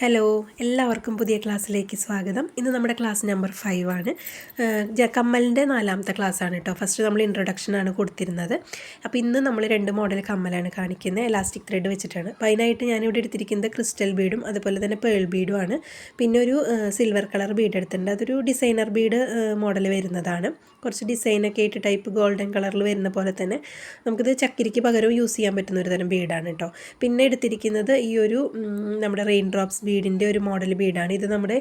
Hello എല്ലാവർക്കും പുതിയ ക്ലാസ്സിലേക്ക് സ്വാഗതം. ഇന്ന് നമ്മുടെ ക്ലാസ് നമ്പർ ഫൈവ് ആണ്. കമ്മലിന്റെ നാലാമത്തെ ക്ലാസ് ആണ് കേട്ടോ. ഫസ്റ്റ് നമ്മൾ ഇൻട്രൊഡക്ഷൻ ആണ് കൊടുത്തിരുന്നത്. അപ്പോൾ ഇന്ന് നമ്മൾ രണ്ട് മോഡൽ കമ്മലാണ് കാണിക്കുന്നത്. എലാസ്റ്റിക് ത്രെഡ് വെച്ചിട്ടാണ്. അപ്പോൾ അതിനായിട്ട് ഞാനിവിടെ എടുത്തിരിക്കുന്നത് ക്രിസ്റ്റൽ ബീഡും അതുപോലെ തന്നെ പേൾ ബീഡും ആണ്. പിന്നെ ഒരു സിൽവർ കളർ ബീഡ് എടുത്തിട്ടുണ്ട്. അതൊരു ഡിസൈനർ ബീഡ് മോഡൽ വരുന്നതാണ്. കുറച്ച് ഡിസൈനൊക്കെ ആയിട്ട് ടൈപ്പ് ഗോൾഡൻ കളറിൽ വരുന്ന പോലെ തന്നെ നമുക്കിത് ചക്കിരിക്ക് പകരം യൂസ് ചെയ്യാൻ പറ്റുന്ന ഒരു തരം ബീഡാണ് കേട്ടോ. പിന്നെ എടുത്തിരിക്കുന്നത് ഈ ഒരു നമ്മുടെ റെയിൻ ഡ്രോപ്സ് ബീഡിന്റെ ഒരു മോഡൽ ബീഡാണ് ഇത് നമ്മുടെ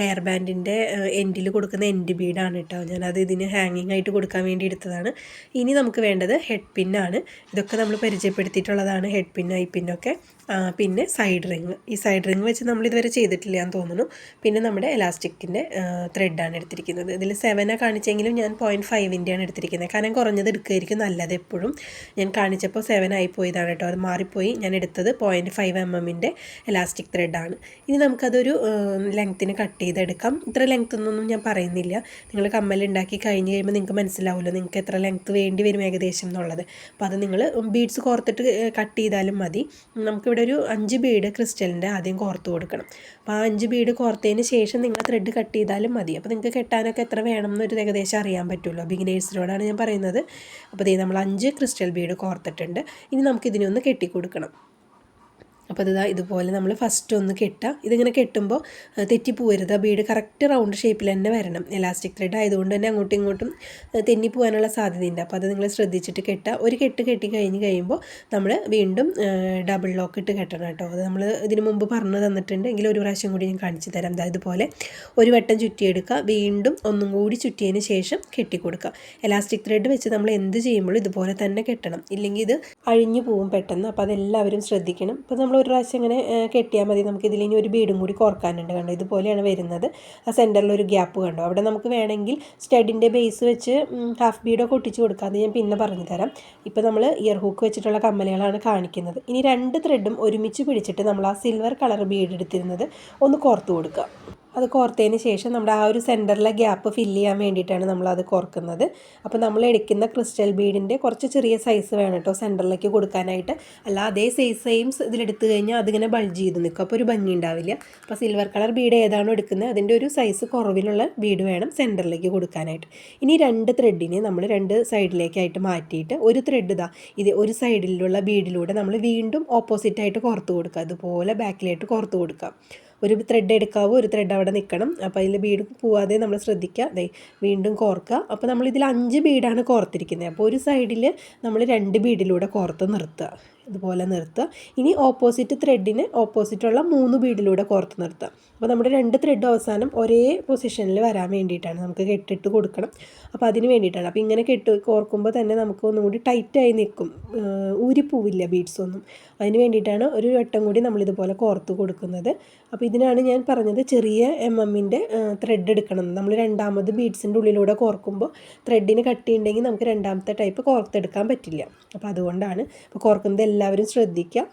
ഹെയർ ബാൻഡിന്റെ എൻഡിൽ കൊടുക്കുന്ന എൻഡ് ബീഡാണ് കേട്ടോ ഞാനത് ഇതിന് ഹാങ്ങിങ് ആയിട്ട് കൊടുക്കാൻ വേണ്ടി എടുത്തതാണ്. ഇനി നമുക്ക് വേണ്ടത് ഹെഡ് പിന്നാണ് ഇതൊക്കെ നമ്മൾ പരിചയപ്പെടുത്തിയിട്ടുള്ളതാണ് ഹെഡ് പിൻ ഐ പിന്നൊക്കെ പിന്നെ സൈഡ് റിങ്. ഈ സൈഡ് റിങ് വെച്ച് നമ്മൾ ഇതുവരെ ചെയ്തിട്ടില്ല എന്ന് തോന്നുന്നു. പിന്നെ നമ്മുടെ എലാസ്റ്റിക്കിന്റെ ത്രെഡാണ് എടുത്തിരിക്കുന്നത്. ഇതിൽ സെവനാണ് കാണിച്ചെങ്കിലും ഞാൻ പോയിന്റ് ഫൈവിന്റെയാണ് എടുത്തിരിക്കുന്നത്. കാരണം കുറഞ്ഞത് എടുക്കുകയായിരിക്കും നല്ലത് എപ്പോഴും. ഞാൻ കാണിച്ചപ്പോൾ സെവൻ ആയി പോയതാണ് കേട്ടോ അത് മാറിപ്പോയി. ഞാൻ എടുത്തത് പോയിന്റ് ഫൈവ് എം എമ്മിന്റെ എലാസ്റ്റിക് ത്രെഡാണ് ഇനി നമുക്കതൊരു ലെങ്ത്തിന് കട്ട് ചെയ്തെടുക്കാം. ഇത്ര ലെങ്ത് എന്നൊന്നും ഞാൻ പറയുന്നില്ല. നിങ്ങൾ കമ്മൽ ഉണ്ടാക്കി കഴിഞ്ഞ് കഴിയുമ്പോൾ നിങ്ങൾക്ക് മനസ്സിലാവുമല്ലോ നിങ്ങൾക്ക് എത്ര ലെങ്ത് വേണ്ടി വരും ഏകദേശം എന്നുള്ളത്. അപ്പോൾ അത് നിങ്ങൾ ബീഡ്സ് കോർത്തിട്ട് കട്ട് ചെയ്താലും മതി. നമുക്കിവിടെ ഒരു അഞ്ച് ബീഡ് ക്രിസ്റ്റലിന്റെ ആദ്യം കോർത്ത് കൊടുക്കണം. അപ്പോൾ ആ അഞ്ച് ബീഡ് കോർത്തതിന് ശേഷം നിങ്ങൾ ത്രെഡ് കട്ട് ചെയ്താലും മതി. അപ്പോൾ നിങ്ങൾക്ക് കെട്ടാനൊക്കെ എത്ര വേണം എന്നൊരു ഏകദേശം അറിയാൻ പറ്റുമല്ലോ. ബിഗിനേഴ്സിനോടാണ് ഞാൻ പറയുന്നത്. അപ്പോൾ ദേ നമ്മൾ അഞ്ച് ക്രിസ്റ്റൽ ബീഡ് കോർത്തിട്ടുണ്ട്. ഇനി നമുക്കിതിനെ ഒന്ന് കെട്ടി കൊടുക്കണം അപ്പോൾ ഇതാ ഇതുപോലെ നമ്മൾ ഫസ്റ്റ് ഒന്ന് കെട്ടുക ഇതിങ്ങനെ കെട്ടുമ്പോൾ തെറ്റി തെറ്റിപ്പോവരുത്. ആ ബീഡ് കറക്റ്റ് റൗണ്ട് ഷേപ്പിൽ തന്നെ വരണം. എലാസ്റ്റിക് ത്രെഡ് ആയതുകൊണ്ട് തന്നെ അങ്ങോട്ടും ഇങ്ങോട്ടും തെന്നിപ്പോവാനുള്ള സാധ്യതയുണ്ട്. അപ്പോൾ അത് നിങ്ങൾ ശ്രദ്ധിച്ചിട്ട് കെട്ടുക ഒരു കെട്ട് കെട്ടി കഴിഞ്ഞ് കഴിയുമ്പോൾ നമ്മൾ വീണ്ടും ഡബിൾ ലോക്ക് ഇട്ട് കെട്ടണം കേട്ടോ. അത് നമ്മൾ ഇതിന് മുമ്പ് പറഞ്ഞു തന്നിട്ടുണ്ട്. എങ്കിൽ ഒരു പ്രാവശ്യം കൂടി ഞാൻ കാണിച്ചു തരാം. ഇതുപോലെ ഒരു വട്ടം ചുറ്റിയെടുക്കുക. വീണ്ടും ഒന്നും കൂടി ചുറ്റിയതിന് ശേഷം കെട്ടിക്കൊടുക്കുക. എലാസ്റ്റിക് ത്രെഡ് വെച്ച് നമ്മൾ എന്ത് ചെയ്യുമ്പോഴും ഇതുപോലെ തന്നെ കെട്ടണം. ഇല്ലെങ്കിൽ ഇത് അഴിഞ്ഞു പോവും പെട്ടെന്ന്. അപ്പോൾ അതെല്ലാവരും ശ്രദ്ധിക്കണം. അപ്പോൾ നമ്മൾ ഒരു പ്രാവശ്യം ഇങ്ങനെ കെട്ടിയാൽ മതി. നമുക്ക് ഇതിൽ ഇനി ഒരു ബീഡും കൂടി കോർക്കാനുണ്ട് കണ്ടോ? ഇതുപോലെയാണ് വരുന്നത്. ആ സെന്ററിൽ ഒരു ഗ്യാപ്പ് കണ്ടോ? അവിടെ നമുക്ക് വേണമെങ്കിൽ സ്റ്റഡിന്റെ ബേസ് വെച്ച് ഹാഫ് ബീഡൊക്കെ ഒട്ടിച്ച് കൊടുക്കാം അത് ഞാൻ പിന്നെ പറഞ്ഞു തരാം. ഇപ്പോൾ നമ്മൾ ഇയർ ഹൂക്ക് വെച്ചിട്ടുള്ള കമ്മലുകളാണ് കാണിക്കുന്നത്. ഇനി രണ്ട് ത്രെഡും ഒരുമിച്ച് പിടിച്ചിട്ട് നമ്മൾ ആ സിൽവർ കളർ ബീഡ് എടുത്തിരുന്നത് ഒന്ന് കോർത്ത് കൊടുക്കുക അത് കോർത്തതിന് ശേഷം നമ്മുടെ ആ ഒരു സെന്ററിലെ ഗ്യാപ്പ് ഫില്ല് ചെയ്യാൻ വേണ്ടിയിട്ടാണ് നമ്മളത് കോർക്കുന്നത്. അപ്പോൾ നമ്മൾ എടുക്കുന്ന ക്രിസ്റ്റൽ ബീഡിന്റെ കുറച്ച് ചെറിയ സൈസ് വേണം കേട്ടോ സെന്ററിലേക്ക് കൊടുക്കാനായിട്ട്. അല്ല അതേ സൈസ് സെയിം ഇതിലെടുത്ത് കഴിഞ്ഞാൽ അതിങ്ങനെ ബൾജ് ചെയ്ത് നിൽക്കും. അപ്പോൾ ഒരു ഭംഗി ഉണ്ടാവില്ല. അപ്പോൾ സിൽവർ കളർ ബീഡ് ഏതാണോ എടുക്കുന്നത് അതിന്റെ ഒരു സൈസ് കുറവിലുള്ള ബീഡ് വേണം സെന്ററിലേക്ക് കൊടുക്കാനായിട്ട്. ഇനി രണ്ട് ത്രെഡിനെ നമ്മൾ രണ്ട് സൈഡിലേക്കായിട്ട് മാറ്റിയിട്ട് ഒരു ത്രെഡ് ഇതാ ഇത് ഒരു സൈഡിലുള്ള ബീഡിലൂടെ നമ്മൾ വീണ്ടും ഓപ്പോസിറ്റായിട്ട് കോർത്ത് കൊടുക്കുക. അതുപോലെ ബാക്കിലായിട്ട് കോർത്ത് കൊടുക്കുക. ഒരു ത്രെഡ് എടുക്കാവൂ ഒരു ത്രെഡ് അവിടെ നിൽക്കണം. അപ്പോൾ അതിൽ ബീഡ് പോവാതെ നമ്മൾ ശ്രദ്ധിക്കുക. അതെ വീണ്ടും കോർക്കുക. അപ്പോൾ നമ്മൾ ഇതിൽ അഞ്ച് ബീഡാണ് കോർത്തിരിക്കുന്നത്. അപ്പോൾ ഒരു സൈഡിൽ നമ്മൾ രണ്ട് ബീഡിലൂടെ കോർത്ത് നിർത്തുക. ഇതുപോലെ നിർത്തുക. ഇനി ഓപ്പോസിറ്റ് ത്രെഡിന് ഓപ്പോസിറ്റുള്ള മൂന്ന് ബീഡിലൂടെ കോർത്ത് നിർത്തുക. അപ്പോൾ നമ്മുടെ രണ്ട് ത്രെഡ് അവസാനം ഒരേ പൊസിഷനിൽ വരാൻ വേണ്ടിയിട്ടാണ്. നമുക്ക് കെട്ടിട്ട് കൊടുക്കണം. അപ്പോൾ അതിന് വേണ്ടിയിട്ടാണ്. അപ്പോൾ ഇങ്ങനെ കെട്ട് കോർക്കുമ്പോൾ തന്നെ നമുക്ക് ഒന്നും കൂടി ടൈറ്റായി നിൽക്കും. ഊരിപ്പോവില്ല ബീഡ്സ് ഒന്നും. അതിന് വേണ്ടിയിട്ടാണ് ഒരു വട്ടം കൂടി നമ്മളിതുപോലെ കോർത്ത് കൊടുക്കുന്നത്. അപ്പോൾ ഇതിനാണ് ഞാൻ പറഞ്ഞത് ചെറിയ എം എമ്മിന്റെ ത്രെഡ് എടുക്കണം. നമ്മൾ രണ്ടാമത് ബീഡ്സിന്റെ ഉള്ളിലൂടെ കോർക്കുമ്പോൾ ത്രെഡിന് കട്ടിയുണ്ടെങ്കിൽ നമുക്ക് രണ്ടാമത്തെ ടൈപ്പ് കോർത്തെടുക്കാൻ പറ്റില്ല. അപ്പോൾ അതുകൊണ്ടാണ് അപ്പോൾ കോർക്കുന്നത് എല്ലാവരും ശ്രദ്ധിക്കുക.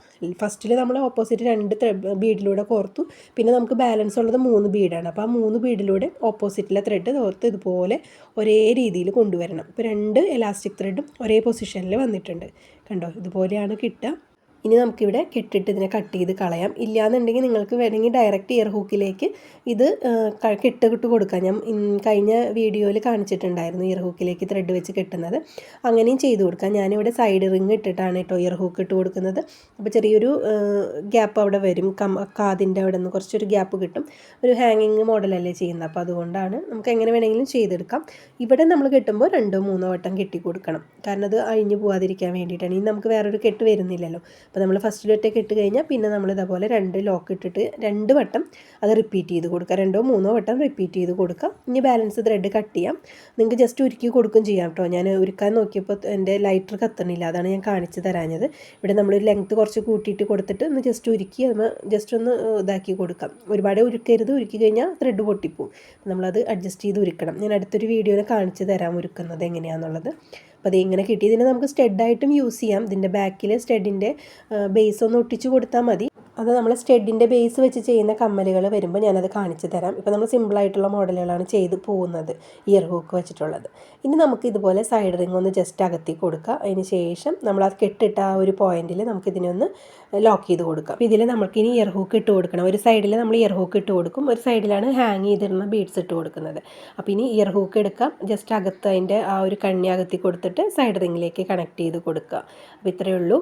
ഫസ്റ്റിൽ നമ്മൾ ഓപ്പോസിറ്റ് രണ്ട് ബീഡിലൂടെ കോർത്തു. പിന്നെ നമുക്ക് ബാലൻസ് ഉള്ളത് മൂന്ന് ബീഡാണ്. അപ്പോൾ ആ മൂന്ന് ബീഡിലൂടെ ഓപ്പോസിറ്റിലെ ത്രെഡ് തോർത്ത് ഇതുപോലെ ഒരേ രീതിയിൽ കൊണ്ടുവരണം. ഇപ്പോൾ രണ്ട് എലാസ്റ്റിക് ത്രെഡും ഒരേ പൊസിഷനിൽ വന്നിട്ടുണ്ട്. കണ്ടോ? ഇതുപോലെയാണ് കിട്ടുക. ഇനി നമുക്കിവിടെ കെട്ടിട്ട് ഇതിനെ കട്ട് ചെയ്ത് കളയാം. ഇല്ലയെന്നുണ്ടെങ്കിൽ നിങ്ങൾക്ക് വേണമെങ്കിൽ ഡയറക്റ്റ് ഇയർ ഹൂക്കിലേക്ക് ഇത് കെട്ടിട്ട് കൊടുക്കാം. ഞാൻ കഴിഞ്ഞ വീഡിയോയിൽ കാണിച്ചിട്ടുണ്ടായിരുന്നു ഇയർ ഹൂക്കിലേക്ക് ത്രെഡ് വെച്ച് കെട്ടുന്നത്. അങ്ങനെയും ചെയ്ത് കൊടുക്കാം. ഞാനിവിടെ സൈഡ് റിങ് ഇട്ടിട്ടാണ് കേട്ടോ ഇയർ ഹൂക്ക് ഇട്ട് കൊടുക്കുന്നത്. അപ്പോൾ ചെറിയൊരു ഗ്യാപ്പ് അവിടെ വരും. കം കാതിന്റെ അവിടെ നിന്ന് കുറച്ചൊരു ഗ്യാപ്പ് കിട്ടും. ഒരു ഹാങ്ങിങ് മോഡലല്ലേ ചെയ്യുന്നത്. അപ്പോൾ അതുകൊണ്ടാണ് നമുക്ക് എങ്ങനെ വേണമെങ്കിലും ചെയ്തെടുക്കാം. ഇവിടെ നമ്മൾ കെട്ടുമ്പോൾ രണ്ടോ മൂന്നോ വട്ടം കെട്ടി കൊടുക്കണം. കാരണം അത് അഴിഞ്ഞു പോകാതിരിക്കാൻ വേണ്ടിയിട്ടാണ്. ഇനി നമുക്ക് വേറൊരു കെട്ട് വരുന്നില്ലല്ലോ. അപ്പോൾ നമ്മൾ ഫസ്റ്റ് ഫസ്റ്റിലൊറ്റ ഇട്ട് കഴിഞ്ഞാൽ പിന്നെ നമ്മൾ ഇതേപോലെ രണ്ട് ലോക്ക് ഇട്ടിട്ട് രണ്ട് വട്ടം അത് റിപ്പീറ്റ് ചെയ്ത് കൊടുക്കുക. രണ്ടോ മൂന്നോ വട്ടം റിപ്പീറ്റ് ചെയ്ത് കൊടുക്കാം. ഇനി ബാലൻസ് ത്രെഡ് കട്ട് ചെയ്യാം. നിങ്ങൾക്ക് ജസ്റ്റ് ഉരുക്കി കൊടുക്കും ചെയ്യാം കേട്ടോ ഞാൻ ഉരുക്കാൻ നോക്കിയപ്പോൾ എന്റെ ലൈറ്റർ കത്തണില്ല. അതാണ് ഞാൻ കാണിച്ചു തരാഞ്ഞത്. ഇവിടെ നമ്മൾ ലെങ്ത്ത് കുറച്ച് കൂട്ടിയിട്ട് കൊടുത്തിട്ട് ഒന്ന് ജസ്റ്റ് ഉരുക്കി ഒന്ന് ജസ്റ്റ് ഒന്ന് ഇതാക്കി കൊടുക്കാം. ഒരുപാട് ഉരുക്കരുത്. ഉരുക്കി കഴിഞ്ഞാൽ ത്രെഡ് പൊട്ടിപ്പോവും. നമ്മളത് അഡ്ജസ്റ്റ് ചെയ്ത് ഉരുക്കണം. ഞാൻ അടുത്തൊരു വീഡിയോയിൽ കാണിച്ചു തരാം ഉരുക്കുന്നത് എങ്ങനെയാണെന്നുള്ളത് അപ്പോൾ അത് ഇങ്ങനെ കിട്ടി ഇതിനെ നമുക്ക് സ്റ്റെഡായിട്ടും യൂസ് ചെയ്യാം. ഇതിന്റെ ബാക്കിൽ സ്റ്റെഡിന്റെ ബേസ് ഒന്ന് ഒട്ടിച്ചു കൊടുത്താൽ മതി. അത് നമ്മൾ സ്റ്റെഡിന്റെ ബേസ് വെച്ച് ചെയ്യുന്ന കമ്മലുകൾ വരുമ്പോൾ ഞാനത് കാണിച്ചു തരാം. ഇപ്പോൾ നമ്മൾ സിമ്പിളായിട്ടുള്ള മോഡലുകളാണ് ചെയ്ത് പോകുന്നത് ഇയർ ഹൂക്ക് വെച്ചിട്ടുള്ളത്. ഇനി നമുക്ക് ഇതുപോലെ സൈഡ് റിംഗ് ഒന്ന് ജസ്റ്റ് അകത്തി കൊടുക്കുക അതിന് ശേഷം നമ്മൾ അത് കെട്ടിട്ട ആ ഒരു പോയിന്റിൽ നമുക്ക് ഇതിനെ ഒന്ന് ലോക്ക് ചെയ്ത് കൊടുക്കാം. ഇതിൽ നമുക്ക് ഇനി ഇയർ ഹൂക്ക് ഇട്ട് കൊടുക്കണം. ഒരു സൈഡിൽ നമ്മൾ ഇയർ ഹൂക്ക് ഇട്ട് കൊടുക്കും. ഒരു സൈഡിലാണ് ഹാങ് ചെയ്തിരുന്ന ബീഡ്സ് ഇട്ട് കൊടുക്കുന്നത്. അപ്പോൾ ഇനി ഇയർ ഹൂക്ക് എടുക്കാം. ജസ്റ്റ് അകത്ത് അതിന്റെ ആ ഒരു കണ്ണി അകത്തി കൊടുത്തിട്ട് സൈഡ് റിങ്ങിലേക്ക് കണക്ട് ചെയ്ത് കൊടുക്കുക അപ്പോൾ ഇത്രയേ ഉള്ളൂ.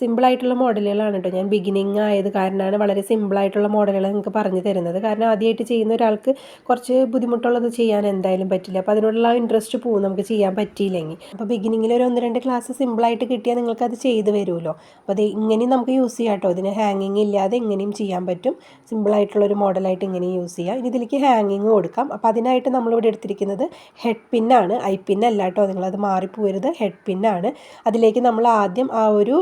സിമ്പിളായിട്ടുള്ള മോഡലുകളാണ് കേട്ടോ. ഞാൻ ബിഗിനിങ് ആയത് കാരണമാണ് വളരെ സിമ്പിളായിട്ടുള്ള മോഡലുകൾ നിങ്ങൾക്ക് പറഞ്ഞു തരുന്നത്. കാരണം ആദ്യമായിട്ട് ചെയ്യുന്ന ഒരാൾക്ക് കുറച്ച് ബുദ്ധിമുട്ടുള്ളത് ചെയ്യാൻ എന്തായാലും പറ്റില്ല. അപ്പോൾ അതിനോടുള്ള ഇൻട്രസ്റ്റ് പോകും നമുക്ക് ചെയ്യാൻ പറ്റിയില്ലെങ്കിൽ. അപ്പോൾ ബിഗിനിങ്ങിൽ ഒരു ഒന്ന് രണ്ട് ക്ലാസ് സിമ്പിളായിട്ട് കിട്ടിയാൽ നിങ്ങൾക്ക് അത് ചെയ്ത് വരുമല്ലോ. അപ്പോൾ അത് ഇങ്ങനെയും നമുക്ക് യൂസ് ചെയ്യാം കേട്ടോ ഇതിന് ഹാങ്ങിങ് ഇല്ലാതെ ഇങ്ങനെയും ചെയ്യാൻ പറ്റും. സിമ്പിളായിട്ടുള്ള ഒരു മോഡലായിട്ട് ഇങ്ങനെയും യൂസ് ചെയ്യാം. ഇനി ഇതിലേക്ക് ഹാങ്ങിങ് കൊടുക്കാം. അപ്പോൾ അതിനായിട്ട് നമ്മളിവിടെ എടുത്തിരിക്കുന്നത് ഹെഡ് പിന്നാണ് ഐ പിന്നല്ല കേട്ടോ നിങ്ങളത് മാറിപ്പോരുത് ഹെഡ് പിന്നാണ് അതിലേക്ക് നമ്മൾ ആദ്യം ആ ഒരു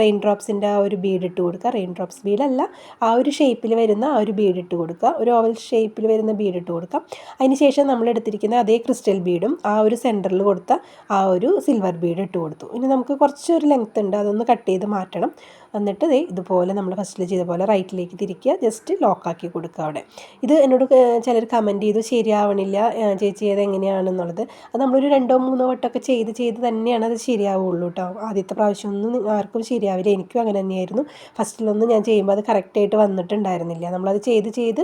റെയിൻ ഡ്രോപ്സിന്റെ ആ ഒരു ബീഡ് ഇട്ട് കൊടുക്കുക. റെയിൻ ഡ്രോപ്സ് ബീഡല്ല ആ ഒരു ഷേപ്പിൽ വരുന്ന ആ ഒരു ബീഡ് ഇട്ട് കൊടുക്കുക. ഒരു ഓവൽ ഷേപ്പിൽ വരുന്ന ബീഡ് ഇട്ട് കൊടുക്കാം അതിന് ശേഷം നമ്മൾ എടുത്തിരിക്കുന്ന അതേ ക്രിസ്റ്റൽ ബീഡും ആ ഒരു സെന്ററിൽ കൊടുത്ത ആ ഒരു സിൽവർ ബീഡ് ഇട്ട് കൊടുത്തു. ഇനി നമുക്ക് കുറച്ചൊരു ലെങ്ത് ഉണ്ട്. അതൊന്ന് കട്ട് ചെയ്ത് മാറ്റണം. എന്നിട്ട് ദേ ഇതുപോലെ നമ്മൾ ഫസ്റ്റിൽ ചെയ്ത പോലെ റൈറ്റിലേക്ക് തിരിക്കുക. ജസ്റ്റ് ലോക്കാക്കി കൊടുക്കുക അവിടെ. ഇത് എന്നോട് ചിലർ കമന്റ് ചെയ്തു ശരിയാവണില്ല ചേച്ചി അത് എങ്ങനെയാണെന്നുള്ളത്? അത് നമ്മളൊരു രണ്ടോ മൂന്നോ വട്ടമൊക്കെ ചെയ്ത് ചെയ്ത് തന്നെയാണ് അത് ശരിയാവുള്ളൂ കേട്ടോ ആദ്യത്തെ പ്രാവശ്യമൊന്നും ആർക്കും ശരിയാവില്ല. എനിക്കും അങ്ങനെ തന്നെയായിരുന്നു. ഫസ്റ്റിലൊന്നും ഞാൻ ചെയ്യുമ്പോൾ അത് കറക്റ്റായിട്ട് വന്നിട്ടുണ്ടായിരുന്നില്ല. നമ്മളത് ചെയ്ത് ചെയ്ത്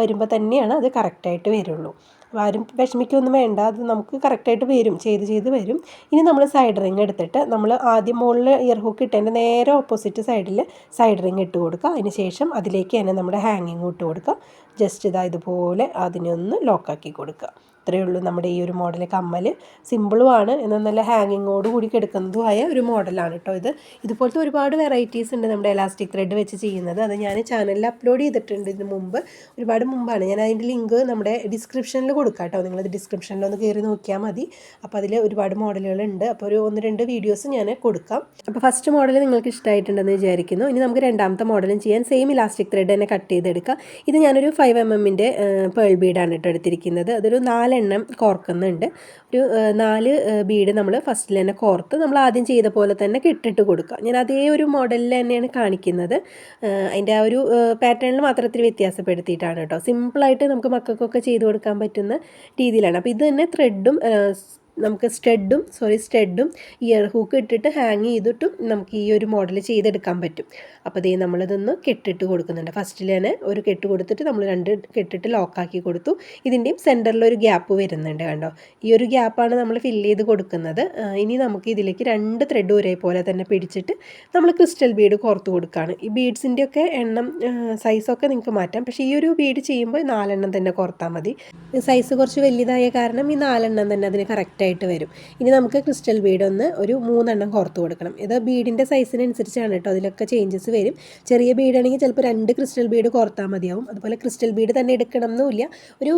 വരുമ്പോൾ തന്നെയാണ് അത് കറക്റ്റായിട്ട് വരുള്ളൂ. ആരും വിഷമിക്കൊന്നും വേണ്ട. അത് നമുക്ക് കറക്റ്റായിട്ട് വരും. ചെയ്ത് ചെയ്ത് വരും. ഇനി നമ്മൾ സൈഡ് റിങ് എടുത്തിട്ട് നമ്മൾ ആദ്യം മുകളിൽ ഇയർ ഹുക്ക് ഇട്ടതിന്റെ നേരെ ഓപ്പോസിറ്റ് സൈഡിൽ സൈഡ് റിങ് ഇട്ട് കൊടുക്കുക. അതിന് ശേഷം അതിലേക്ക് തന്നെ നമ്മുടെ ഹാങ്ങിങ് ഇട്ട് കൊടുക്കുക. ജസ്റ്റ് ഇതാ ഇതുപോലെ അതിനെ ഒന്ന് ലോക്കാക്കി കൊടുക്കുക. ഇത്രയേ ഉള്ളൂ നമ്മുടെ ഈ ഒരു മോഡൽ കമ്മൽ സിമ്പിളുമാണ് എന്നാൽ നല്ല ഹാങ്ങിങ്ങോട് കൂടി കിടക്കുന്നതുമായ ഒരു മോഡലാണ് കേട്ടോ ഇത്. ഇതുപോലത്തെ ഒരുപാട് വെറൈറ്റീസ് ഉണ്ട് നമ്മുടെ എലാസ്റ്റിക് ത്രെഡ് വെച്ച് ചെയ്യുന്നത്. അത് ഞാൻ ചാനലിൽ അപ്ലോഡ് ചെയ്തിട്ടുണ്ട് ഇതിന് മുമ്പ്. ഒരുപാട് മുമ്പാണ്. ഞാൻ അതിന്റെ ലിങ്ക് നമ്മുടെ ഡിസ്ക്രിപ്ഷനിൽ കൊടുക്കാം കേട്ടോ നിങ്ങളത് ഡിസ്ക്രിപ്ഷനിൽ ഒന്ന് കയറി നോക്കിയാൽ മതി. അപ്പോൾ അതിൽ ഒരുപാട് മോഡലുകളുണ്ട് അപ്പോൾ ഒരു ഒന്ന് രണ്ട് വീഡിയോസ് ഞാൻ കൊടുക്കാം. അപ്പോൾ ഫസ്റ്റ് മോഡൽ നിങ്ങൾക്ക് ഇഷ്ടമായിട്ടുണ്ടെന്ന് വിചാരിക്കുന്നു. ഇനി നമുക്ക് രണ്ടാമത്തെ മോഡലും ചെയ്യാൻ സെയിം ഇലാസ്റ്റിക് ത്രെഡ് തന്നെ കട്ട് ചെയ്തെടുക്കാം. ഇത് ഞാനൊരു ഫൈവ് എം എമ്മിന്റെ പേൾ ബീഡാണ് കേട്ടോ എടുത്തിരിക്കുന്നത്. അതൊരു നാലെണ്ണം കോർക്കുന്നുണ്ട്. ഒരു നാല് ബീഡ് നമ്മൾ ഫസ്റ്റിൽ തന്നെ കോർത്ത് നമ്മൾ ആദ്യം ചെയ്ത പോലെ തന്നെ കെട്ടിട്ട് കൊടുക്കുക. ഞാൻ അതേ ഒരു മോഡലിൽ തന്നെയാണ് കാണിക്കുന്നത്. അതിന്റെ ആ ഒരു പാറ്റേണിൽ മാത്രം വ്യത്യാസപ്പെടുത്തിയിട്ടാണ് കേട്ടോ. സിമ്പിളായിട്ട് നമുക്ക് മക്കൾക്കൊക്കെ ചെയ്ത് കൊടുക്കാൻ പറ്റുന്ന രീതിയിലാണ്. അപ്പോൾ ഇത് തന്നെ ത്രെഡും നമുക്ക് സ്റ്റെഡും സോറി സ്റ്റെഡും ഇയർ ഹൂക്ക് ഇട്ടിട്ട് ഹാങ് ചെയ്തിട്ടും നമുക്ക് ഈ ഒരു മോഡൽ ചെയ്തെടുക്കാൻ പറ്റും. അപ്പോൾ ഇതേ നമ്മളിതൊന്ന് കെട്ടിട്ട് കൊടുക്കുന്നുണ്ട്. ഫസ്റ്റിൽ തന്നെ ഒരു കെട്ട് കൊടുത്തിട്ട് നമ്മൾ രണ്ട് കെട്ടിട്ട് ലോക്കാക്കി കൊടുത്തു. ഇതിന്റെയും സെന്ററിൽ ഒരു ഗ്യാപ്പ് വരുന്നുണ്ട് കണ്ടോ? ഈ ഒരു ഗ്യാപ്പാണ് നമ്മൾ ഫില്ല് ചെയ്ത് കൊടുക്കുന്നത്. ഇനി നമുക്ക് ഇതിലേക്ക് രണ്ട് ത്രെഡ് ഒരേപോലെ തന്നെ പിടിച്ചിട്ട് നമ്മൾ ക്രിസ്റ്റൽ ബീഡ് കോർത്ത് കൊടുക്കുകയാണ് ഈ ബീഡ്സിന്റെയൊക്കെ എണ്ണം സൈസൊക്കെ നിങ്ങൾക്ക് മാറ്റാം. പക്ഷേ ഈ ഒരു ബീഡ് ചെയ്യുമ്പോൾ നാലെണ്ണം തന്നെ കോർത്താൽ മതി. സൈസ് കുറച്ച് വലിയതായ കാരണം ഈ നാലെണ്ണം തന്നെ അതിന് കറക്റ്റ് ആയിട്ട് വരും. ഇനി നമുക്ക് ക്രിസ്റ്റൽ ബീഡ് ഒന്ന് ഒരു മൂന്നെണ്ണം കോർത്ത് കൊടുക്കണം. ഇത് ബീഡിന്റെ സൈസിനനുസരിച്ചാണ് കേട്ടോ. അതിലൊക്കെ ചേഞ്ചസ് വരും. ചെറിയ ബീഡാണെങ്കിൽ ചിലപ്പോൾ രണ്ട് ക്രിസ്റ്റൽ ബീഡ് കോർത്താൽ മതിയാവും. അതുപോലെ ക്രിസ്റ്റൽ ബീഡ് തന്നെ എടുക്കണം എന്നുമില്ല ഒരു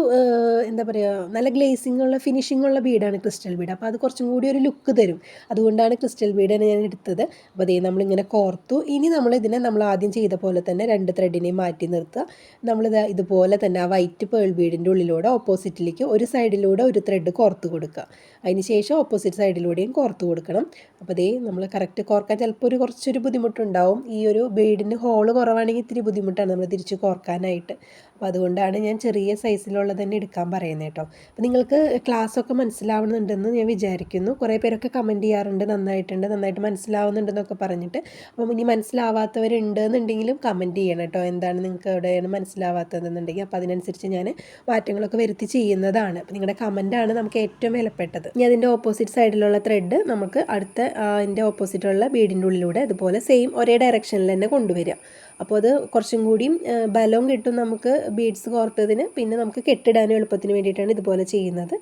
എന്താ പറയുക നല്ല ഗ്ലേസിംഗ് ഉള്ള ഫിനിഷിംഗ് ഉള്ള ബീഡാണ് ക്രിസ്റ്റൽ ബീഡ്. അപ്പോൾ അത് കുറച്ചും കൂടി ഒരു ലുക്ക് തരും. അതുകൊണ്ടാണ് ക്രിസ്റ്റൽ ബീഡ് ഞാൻ എടുത്തത്. അപ്പോൾ അതേ നമ്മളിങ്ങനെ കോർത്തു. ഇനി നമ്മൾ ഇതിനെ നമ്മൾ ആദ്യം ചെയ്ത പോലെ തന്നെ രണ്ട് ത്രെഡിനെയും മാറ്റി നിർത്തുക. നമ്മളിത് ഇതുപോലെ തന്നെ ആ വൈറ്റ് പേൾ ബീഡിന്റെ ഉള്ളിലൂടെ ഓപ്പോസിറ്റിലേക്ക് ഒരു സൈഡിലൂടെ ഒരു ത്രെഡ് കോർത്ത് കൊടുക്കുക. അതിന് ശേഷം ഓപ്പോസിറ്റ് സൈഡിലൂടെയും കോർത്ത് കൊടുക്കണം. അപ്പോൾ ദേ നമ്മൾ കറക്റ്റ് കോർക്കാൻ ചിലപ്പോൾ ഒരു കുറച്ചൊരു ബുദ്ധിമുട്ടുണ്ടാവും. ഈ ഒരു ബീഡിന് ഹോൾ കുറവാണെങ്കിൽ ഇത്തിരി ബുദ്ധിമുട്ടാണ് നമ്മൾ തിരിച്ച് കോർക്കാനായിട്ട്. അപ്പോൾ അതുകൊണ്ടാണ് ഞാൻ ചെറിയ സൈസിലുള്ളത് തന്നെ എടുക്കാൻ പറയുന്നത് കേട്ടോ. അപ്പോൾ നിങ്ങൾക്ക് ക്ലാസ്സൊക്കെ മനസ്സിലാവുന്നുണ്ടെന്ന് ഞാൻ വിചാരിക്കുന്നു. കുറേ പേരൊക്കെ കമന്റ് ചെയ്യാറുണ്ട്. നന്നായിട്ടുണ്ട് നന്നായിട്ട് മനസ്സിലാവുന്നുണ്ടെന്നൊക്കെ പറഞ്ഞിട്ട്. അപ്പം ഇനി മനസ്സിലാവാത്തവരുണ്ട് എന്നുണ്ടെങ്കിലും കമന്റ് ചെയ്യണം കേട്ടോ. എന്താണ് നിങ്ങൾക്ക് എവിടെയാണ് മനസ്സിലാവാത്തതെന്നുണ്ടെങ്കിൽ അപ്പോൾ അതിനനുസരിച്ച് ഞാൻ മാറ്റങ്ങളൊക്കെ വരുത്തി ചെയ്യുന്നതാണ്. അപ്പോൾ നിങ്ങളുടെ കമന്റാണ് നമുക്ക് ഏറ്റവും വിലപ്പെട്ടത്. ഇനി അതിന്റെ ഓപ്പോസിറ്റ് സൈഡിലുള്ള ത്രെഡ് നമുക്ക് അടുത്ത അതിന്റെ ഓപ്പോസിറ്റുള്ള ബീഡിന്റെ ഉള്ളിലൂടെ അതുപോലെ സെയിം ഒരേ ഡയറക്ഷനിൽ തന്നെ കൊണ്ടുവരിക. അപ്പോൾ അത് കുറച്ചും കൂടിയും ബലവും കിട്ടും നമുക്ക് ബീഡ്സ് കോർത്തതിന്. പിന്നെ നമുക്ക് കെട്ടിടാനും എളുപ്പത്തിന് വേണ്ടിയിട്ടാണ് ഇതുപോലെ ചെയ്യുന്നത്.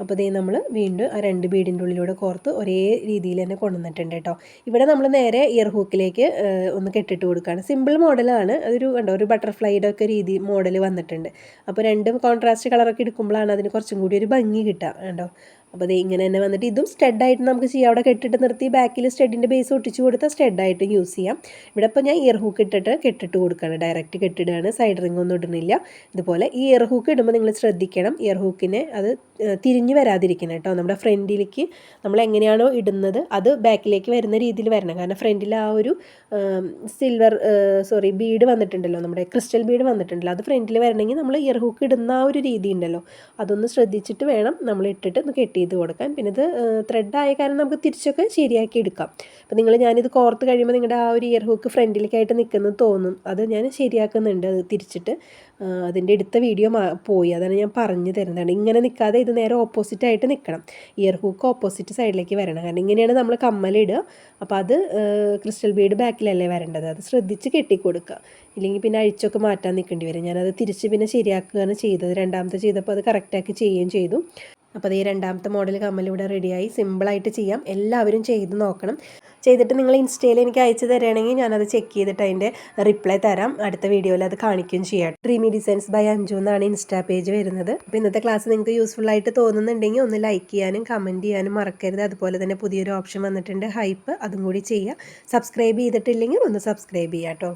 അപ്പോൾ ഇതേ നമ്മൾ വീണ്ടും ആ രണ്ട് ബീഡിന്റെ ഉള്ളിലൂടെ കോർത്ത് ഒരേ രീതിയിൽ തന്നെ കൊണ്ടുവന്നിട്ടുണ്ട് കേട്ടോ. ഇവിടെ നമ്മൾ നേരെ ഇയർ ഹൂക്കിലേക്ക് ഒന്ന് കെട്ടിട്ട് കൊടുക്കുകയാണ്. സിമ്പിൾ മോഡലാണ്. അതൊരു കണ്ടോ ഒരു ബട്ടർഫ്ലൈയുടെ ഒക്കെ രീതി മോഡൽ വന്നിട്ടുണ്ട്. അപ്പോൾ രണ്ടും കോൺട്രാസ്റ്റ് കളറൊക്കെ എടുക്കുമ്പോഴാണ് അതിന് കുറച്ചും കൂടി ഒരു ഭംഗി കിട്ടുക കണ്ടോ. അപ്പോൾ അത് ഇങ്ങനെ തന്നെ വന്നിട്ട് ഇതും സ്റ്റെഡായിട്ട് നമുക്ക് ചെയ്യാം. അവിടെ കെട്ടിട്ട് നിർത്തി ബാക്കിൽ സ്റ്റെഡിന്റെ ബേസ് ഒട്ടിച്ച് കൊടുത്താൽ സ്റ്റെഡായിട്ട് യൂസ് ചെയ്യാം. ഇവിടെ ഇപ്പോൾ ഞാൻ ഇയർ ഹൂക്ക് ഇട്ടിട്ട് കെട്ടിട്ട് കൊടുക്കുകയാണ്. ഡയറക്റ്റ് കെട്ടിടുകയാണ്. സൈഡ് റിംഗ് ഒന്നും ഇടുന്നില്ല. ഇതുപോലെ ഈ ഇയർ ഹൂക്ക് ഇടുമ്പോൾ നിങ്ങൾ ശ്രദ്ധിക്കണം. ഇയർ ഹൂക്കിനെ അത് തിരിഞ്ഞ് വരാതിരിക്കണം കേട്ടോ. നമ്മുടെ ഫ്രണ്ടിലേക്ക് നമ്മൾ എങ്ങനെയാണോ ഇടുന്നത് അത് ബാക്കിലേക്ക് വരുന്ന രീതിയിൽ വരണം. കാരണം ഫ്രണ്ടിൽ ആ ഒരു സിൽവർ സോറി ബീഡ് വന്നിട്ടുണ്ടല്ലോ. നമ്മുടെ ക്രിസ്റ്റൽ ബീഡ് വന്നിട്ടുണ്ടല്ലോ. അത് ഫ്രണ്ടിൽ വരണമെങ്കിൽ നമ്മൾ ഇയർ ഹൂക്ക് ഇടുന്ന ആ ഒരു രീതി ഉണ്ടല്ലോ. അതൊന്ന് ശ്രദ്ധിച്ചിട്ട് വേണം നമ്മൾ ഇട്ടിട്ട് ഒന്ന് കെട്ട് ചെയ്ത് കൊടുക്കാം. പിന്നെ ഇത് ത്രെഡായ കാരണം നമുക്ക് തിരിച്ചൊക്കെ ശരിയാക്കി എടുക്കാം. അപ്പോൾ നിങ്ങൾ ഞാനിത് കോർത്ത് കഴിയുമ്പോൾ നിങ്ങളുടെ ആ ഒരു ഇയർ ഹുക്ക് ഫ്രണ്ടിലേക്കായിട്ട് നിൽക്കുന്നത് തോന്നും. അത് ഞാൻ ശരിയാക്കുന്നുണ്ട് അത് തിരിച്ചിട്ട്. അതിന്റെ എടുത്ത വീഡിയോ പോയി. അതാണ് ഞാൻ പറഞ്ഞു തരുന്നതാണ് ഇങ്ങനെ നിൽക്കാതെ ഇത് നേരെ ഓപ്പോസിറ്റ് ആയിട്ട് നിൽക്കണം ഇയർ ഹുക്ക് ഓപ്പോസിറ്റ് സൈഡിലേക്ക് വരണം. കാരണം ഇങ്ങനെയാണ് നമ്മൾ കമ്മലിടുക അപ്പോൾ അത് ക്രിസ്റ്റൽ ബീഡ് ബാക്കിലല്ലേ വരേണ്ടത്? അത് ശ്രദ്ധിച്ച് കെട്ടിക്കൊടുക്കുക. ഇല്ലെങ്കിൽ പിന്നെ അഴിച്ചൊക്കെ മാറ്റാൻ നിൽക്കേണ്ടി വരും. ഞാനത് തിരിച്ച് പിന്നെ ശരിയാക്കുകയാണ് ചെയ്തത്. രണ്ടാമത്തെ ചെയ്തപ്പോൾ അത് കറക്റ്റാക്കി ചെയ്യുകയും ചെയ്തു. അപ്പോൾ ഈ രണ്ടാമത്തെ മോഡൽ കമ്മൽ ഇവിടെ റെഡിയായി സിമ്പിളായിട്ട് ചെയ്യാം. എല്ലാവരും ചെയ്ത് നോക്കണം. ചെയ്തിട്ട് നിങ്ങൾ ഇൻസ്റ്റയിൽ എനിക്ക് അയച്ചു തരികയാണെങ്കിൽ ഞാനത് ചെക്ക് ചെയ്തിട്ട് അതിന്റെ റിപ്ലൈ തരാം. അടുത്ത വീഡിയോയിൽ അത് കാണിക്കുകയും ചെയ്യാം. ഡ്രീമി ഡിസൈൻസ് ബൈ അഞ്ചു എന്നാണ് ഇൻസ്റ്റാ പേജ് വരുന്നത്. അപ്പോൾ ഇന്നത്തെ ക്ലാസ് നിങ്ങൾക്ക് യൂസ്ഫുൾ ആയിട്ട് തോന്നുന്നുണ്ടെങ്കിൽ ഒന്ന് ലൈക്ക് ചെയ്യാനും കമന്റ് ചെയ്യാനും മറക്കരുത്. അതുപോലെ തന്നെ പുതിയൊരു ഓപ്ഷൻ വന്നിട്ടുണ്ട്. ഹൈപ്പ് അതും കൂടി ചെയ്യുക. സബ്സ്ക്രൈബ് ചെയ്തിട്ടില്ലെങ്കിൽ ഒന്ന് സബ്സ്ക്രൈബ് ചെയ്യാം കേട്ടോ.